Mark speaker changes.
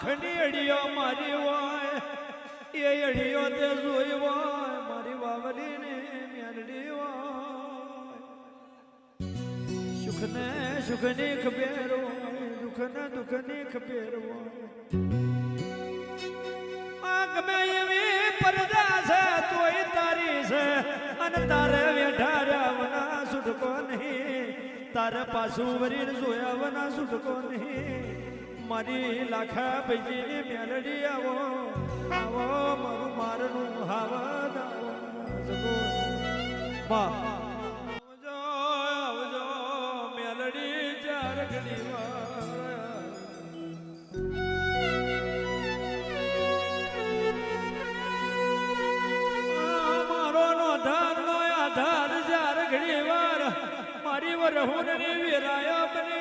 Speaker 1: આંખની અડિયો મારી વાય, એ અડિયો તે જોઈ વાય, મારી વાવલીને મેલડી વાય. સુખને સુખની ખબેરો દુઃખને દુઃખની ખબેરો આ ગમે એવી પરદા છે, તોય તારી છે, અને તારે વેઠાર્યા વના સુટકો નહીં. તારે પાછું વરીને જોયા વના સુટકો નહીં. મારી લાખા પૈજીની મેલડી આવો આવો, મારું મારનું હાવદ આવો. આવજો મેલડી ચાર ઘડી મારો નો ધાર નો આધાર જાર ઘણી વાર. મારી વરહુનની વેરાયા બને